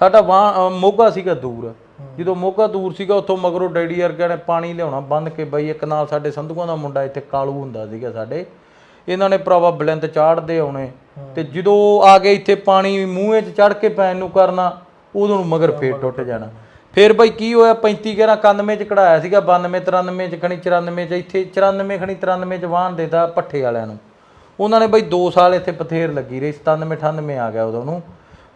ਸਾਡਾ ਵਾਂ- ਅ, ਮੋਗਾ ਸੀਗਾ ਦੂਰ। ਜਦੋਂ ਮੋਗਾ ਦੂਰ ਸੀਗਾ ਉੱਥੋਂ ਮਗਰੋਂ ਡੈਡੀ ਵਰਗਿਆਂ ਨੇ ਪਾਣੀ ਲਿਆਉਣਾ ਬੰਦ ਕੇ ਬਈ ਇੱਕ ਨਾਲ ਸਾਡੇ ਸੰਧੂਆਂ ਦਾ ਮੁੰਡਾ ਇੱਥੇ ਕਾਲੂ ਹੁੰਦਾ ਸੀਗਾ ਸਾਡੇ। ਇਹਨਾਂ ਨੇ ਭਰਾਵਾ ਬਲਿੰਦ ਚਾੜਦੇ ਆਉਣੇ। ਤੇ ਜਦੋਂ ਆ ਗਏ ਇੱਥੇ ਪਾਣੀ ਮੂੰਹੇ 'ਚ ਚੜ ਕੇ ਪੈਣ ਨੂੰ ਕਰਨਾ ਉਦੋਂ ਨੂੰ ਮਗਰ ਫੇਰ ਟੁੱਟ ਜਾਣਾ। ਫੇਰ ਬਈ ਕੀ ਹੋਇਆ 35 11 91 ਚ ਕਢਾਇਆ ਸੀਗਾ 92 93 ਚ ਖਣੀ 94 ਚ ਇੱਥੇ 94 ਖਣੀ 93 ਚ ਵਾਹਨ ਦੇਤਾ ਪੱਠੇ ਵਾਲਿਆਂ ਨੂੰ। ਉਹਨਾਂ ਨੇ ਬਈ 2 ਸਾਲ ਇੱਥੇ ਪਥੇਰ ਲੱਗੀ ਰਹੀ 97 98 ਆ ਗਿਆ ਉਦੋਂ ਨੂੰ।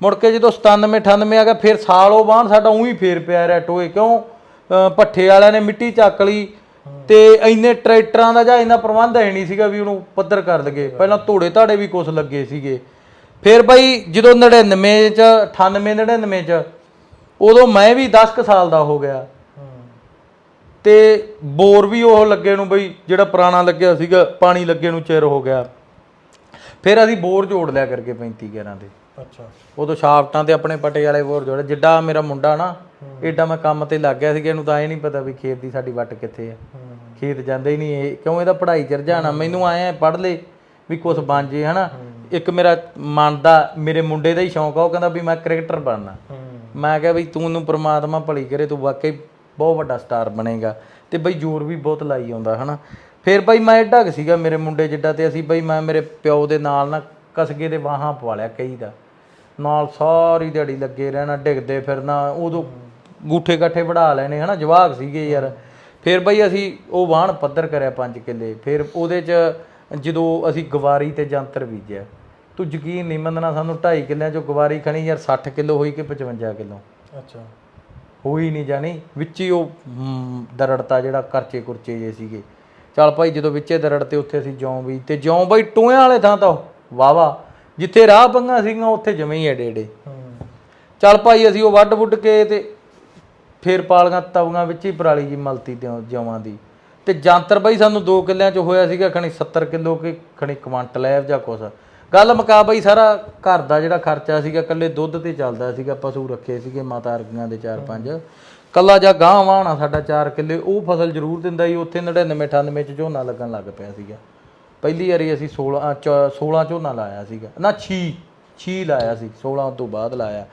ਮੁੜ ਕੇ ਜਦੋਂ 97 98 ਆ ਗਿਆ, ਫਿਰ ਸਾਲ ਉਹ ਵਾਹਨ ਸਾਡਾ ਉਹੀ ਫੇਰ ਪਿਆ ਰਿਹਾ ਟੋਏ ਕਿਉਂ? ਅਹ ਭੱਠੇ ਵਾਲਿਆਂ ਨੇ ਮਿੱਟੀ ਚੱਕ ਲਈ ਤੇ ਇੰਨੇ ਟਰੈਕਟਰਾਂ ਦਾ ਜਾਂ ਇੰਨਾ ਪ੍ਰਬੰਧ ਹੈ ਨਹੀਂ ਸੀਗਾ ਵੀ ਉਹਨੂੰ ਪੱਧਰ ਕਰ ਲਗੇ। ਪਹਿਲਾਂ ਧੋੜੇ ਧਾੜੇ ਵੀ ਕੁਛ ਲੱਗੇ ਸੀਗੇ। ਫਿਰ ਬਈ ਜਦੋਂ 99 ਚ 98 99 ਚ, ਉਦੋਂ ਮੈਂ ਵੀ 10 ਕੁ ਸਾਲ ਦਾ ਹੋ ਗਿਆ। ਤੇ ਬੋਰ ਵੀ ਉਹ ਲੱਗੇ ਨੂੰ ਬਈ, ਜਿਹੜਾ ਪੁਰਾਣਾ ਲੱਗਿਆ ਸੀਗਾ, ਪਾਣੀ ਲੱਗੇ ਨੂੰ ਚਿਰ ਹੋ ਗਿਆ। ਫਿਰ ਅਸੀਂ ਬੋਰ ਜੋੜ ਲਿਆ ਕਰਕੇ 35 11 ਦੇ। ਅੱਛਾ। ਉਦੋਂ ਸ਼ਾਫਟਾਂ ਤੇ ਆਪਣੇ ਪਟੇ ਵਾਲੇ ਬੋਰ ਜੋੜੇ। ਜਿੱਡਾ ਮੇਰਾ ਮੁੰਡਾ ਨਾ ਏਡਾ ਮੈਂ ਕੰਮ ਤੇ ਲੱਗ ਗਿਆ ਸੀ ਕਿ ਇਹਨੂੰ ਤਾਂ ਇਹ ਨਹੀਂ ਪਤਾ ਵੀ ਖੇਤ ਦੀ ਸਾਡੀ ਵੱਟ ਕਿੱਥੇ ਆ। ਖੇਤ ਜਾਂਦਾ ਹੀ ਨਹੀਂ ਇਹ। ਕਿਉਂ ਇਹਦਾ ਪੜ੍ਹਾਈ ਚ ਰੁਝਾਨ ਆ ਮੈਨੂੰ ਆਏ ਪੜ੍ਹ ਲੈ ਵੀ ਕੁਝ ਬਣ ਜੇ ਹਨਾ। ਇੱਕ ਮੇਰਾ ਮਨ ਦਾ ਮੇਰੇ ਮੁੰਡੇ ਦਾ ਹੀ ਸ਼ੌਂਕ ਆ ਉਹ ਕਹਿੰਦਾ ਵੀ ਮੈਂ ਕ੍ਰਿਕਟਰ ਬਣਨਾ। ਮੈਂ ਕਿਹਾ ਬਈ ਤੂੰ ਨੂੰ ਪ੍ਰਮਾਤਮਾ ਭਲੀ ਕਰੇ ਤੂੰ ਵਾਕਈ ਬਹੁਤ ਵੱਡਾ ਸਟਾਰ ਬਣੇਗਾ। ਤੇ ਬਈ ਜ਼ੋਰ ਵੀ ਬਹੁਤ ਲਾਈ ਆਉਂਦਾ ਹਨਾ। ਫਿਰ ਬਈ ਮੈਂ ਏਡਾ ਸੀਗਾ ਮੇਰੇ ਮੁੰਡੇ ਜਿੱਡਾ ਤੇ ਅਸੀਂ ਬਈ ਮੈਂ ਮੇਰੇ ਪਿਓ ਦੇ ਨਾਲ ਨਾ ਕਸਗੇ ਦੇ ਵਾਹਾਂ ਪਵਾ ਲਿਆ ਕਈ ਦਾ। ਨਾਲ ਸਾਰੀ ਦਿਹਾੜੀ ਲੱਗੇ ਰਹਿਣਾ ਡਿੱਗਦੇ ਫਿਰਨਾ ਉਦੋਂ ਗੂਠੇ ਗੱਠੇ ਵੜਾ ਲੈਣੇ ਹਨਾ ਜਵਾਕ ਸੀਗੇ ਯਾਰ। ਫਿਰ ਬਈ ਅਸੀਂ ਉਹ ਵਾਹਣ ਪੱਧਰ ਕਰਿਆ 5 ਕਿੱਲੇ। ਫਿਰ ਉਹਦੇ ਚ ਜਦੋਂ ਅਸੀਂ ਗਵਾਰੀ ਤੇ ਜੰਤਰ ਬੀਜਿਆ ਤੂੰ ਯਕੀਨ ਨਹੀਂ ਮੰਨਣਾ ਸਾਨੂੰ 2.5 ਕਿੱਲਿਆਂ ਚੋਂ ਗਵਾਰੀ ਖਣੀ ਯਾਰ 60 ਕਿਲੋ ਹੋਈ ਕਿ 55 ਕਿਲੋ? ਅੱਛਾ। ਹੋਈ ਨਹੀਂ ਜਾਣੀ। ਵਿੱਚ ਹੀ ਉਹ ਦਰੜਤਾ ਜਿਹੜਾ ਕਰਚੇ ਕੁਰਚੇ ਜੇ ਸੀਗੇ। ਚੱਲ ਭਾਈ ਜਦੋਂ ਵਿੱਚੇ ਦਰੜ ਤੇ ਉੱਥੇ ਅਸੀਂ ਜੌਂ ਵੀ ਤੇ ਜੌਂ ਬਈ ਟੋਇਆਂ ਵਾਲੇ ਥਾਂ ਤਾਂ ਵਾਵਾ ਜਿੱਥੇ ਰਾਹ ਪੰਗਾ ਸੀਗਾ ਉੱਥੇ ਜਮੇ ਹੀ ਏਡੇ ਏਡੇ ਚੱਲ ਭਾਈ, ਅਸੀਂ ਉਹ ਵੱਢ ਵੁੱਢ ਕੇ ਤੇ ਫੇਰ ਪਾਲੀਆਂ ਤਵੀਆਂ ਵਿੱਚ ਹੀ ਪਰਾਲੀ ਜੀ ਮਲਤੀ ਤੇ ਜਵਾਂ ਦੀ। ਤੇ ਜਾਂਤਰ ਬਈ ਸਾਨੂੰ 2 ਕਿੱਲਿਆਂ ਚ ਹੋਇਆ ਸੀਗਾ, ਖਣੀ 70 ਕਿਲੋ ਕਿ ਖਣੀ ਕੁਆਂਟਲ ਐ, ਜਾਂ ਕੁਛ। ਗੱਲ ਮੁਕਾ ਬਈ, ਸਾਰਾ ਘਰ ਦਾ ਜਿਹੜਾ ਖਰਚਾ ਸੀਗਾ ਕੱਲੇ ਦੁੱਧ ਤੇ ਚੱਲਦਾ ਸੀਗਾ, ਪਸ਼ੂ ਰੱਖੇ ਸੀਗੇ, ਮਾਤਾ ਅਰਗੀਆਂ ਦੇ 4-5 ਕੱਲਾ ਜਾਂ ਗਾਂ ਵਾਹਣਾ ਸਾਡਾ 4 ਕਿੱਲੇ, ਉਹ ਫਸਲ ਜ਼ਰੂਰ ਦਿੰਦਾ ਸੀ ਉੱਥੇ 99 98 ਚ ਝੋਨਾ ਲੱਗਣ ਲੱਗ ਪਿਆ ਸੀਗਾ। ਪਹਿਲੀ ਵਾਰੀ ਅਸੀਂ 16 ਅ, ਚ- 16 ਝੋਨਾ ਲਾਇਆ ਸੀਗਾ। ਨਾ 6 6 ਲਾਇਆ ਸੀ 16 ਤੋਂ ਬਾਅਦ ਲਾਇਆ।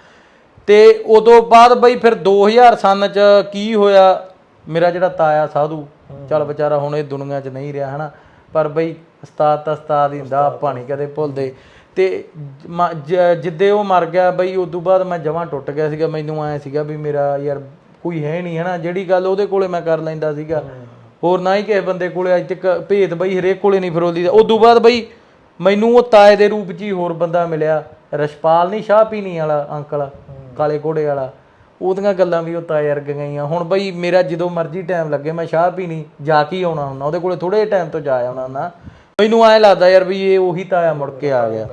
ਤੇ ਉਦੋਂ ਬਾਅਦ ਬਈ ਫਿਰ 2000 ਸਨ ਚ ਕੀ ਹੋਇਆ? ਮੇਰਾ ਜਿਹੜਾ ਤਾਇਆ ਸਾਧੂ ਚੱਲ ਵਿਚਾਰਾ ਹੁਣ ਇਹ ਦੁਨੀਆ 'ਚ ਨਹੀਂ ਰਿਹਾ ਹਨਾ? ਪਰ ਬਈ ਉਸਤਾਦ ਤਾਂ ਉਸਤਾਦ ਹੀ ਹੁੰਦਾ ਆਪਾਂ ਨਹੀਂ ਕਦੇ ਭੁੱਲਦੇ। ਤੇ ਮ- ਜ- ਜਿੱਦੇ ਉਹ ਮਰ ਗਿਆ ਬਈ ਉਦੋਂ ਬਾਅਦ ਮੈਂ ਜਮਾਂ ਟੁੱਟ ਗਿਆ ਸੀਗਾ। ਮੈਨੂੰ ਐ ਸੀਗਾ ਵੀ ਮੇਰਾ ਯਾਰ ਕੋਈ ਹੈ ਨਹੀਂ ਹਨਾ? ਜਿਹੜੀ ਗੱਲ ਉਹਦੇ ਕੋਲੇ ਮੈਂ ਕਰ ਲੈਂਦਾ ਸੀਗਾ। ਹੋਰ ਨਾ ਹੀ ਕਿਸੇ ਬੰਦੇ ਕੋਲੇ ਅੱਜ ਤੱਕ ਭੇਦ ਬਈ ਹਰੇਕ ਕੋਲੇ ਨਹੀਂ ਫਰੋਲੀ ਦਾ ਉਦੋਂ ਬਾਅਦ ਬਈ ਮੈਨੂੰ ਉਹ ਤਾਏ ਦੇ ਰੂਪ 'ਚ ਹੀ ਹੋਰ ਬੰਦਾ ਮਿਲਿਆ ਰਸ਼ਪਾਲ ਨਹੀਂ, ਸ਼ਾਹ ਪੀਣੀ ਵਾਲਾ ਅੰਕਲ, ਕਾਲੇ ਘੋੜੇ ਵਾਲਾ। ਉਹਦੀਆਂ ਗੱਲਾਂ ਵੀ ਉਹ ਤਾਏ ਵਰਗ ਗਈਆਂ ਹੁਣ ਬਈ ਮੇਰਾ ਜਦੋਂ ਮਰਜ਼ੀ ਟਾਈਮ ਲੱਗੇ, ਮੈਂ ਸ਼ਾਹ ਪੀਣੀ, ਜਾ ਕੇ ਆਉਣਾ ਹੁੰਦਾ। ਉਹਦੇ ਕੋਲੇ ਥੋੜੇ ਟਾਈਮ ਤੋਂ ਜਾ ਆਉਣਾ ਹੁੰਦਾ। ਮੈਨੂੰ ਐ ਲੱਗਦਾ ਯਾਰ ਵੀ ਇਹ ਉਹੀ ਤਾਇਆ ਮੁੜ ਕੇ ਆ ਗਿਆ।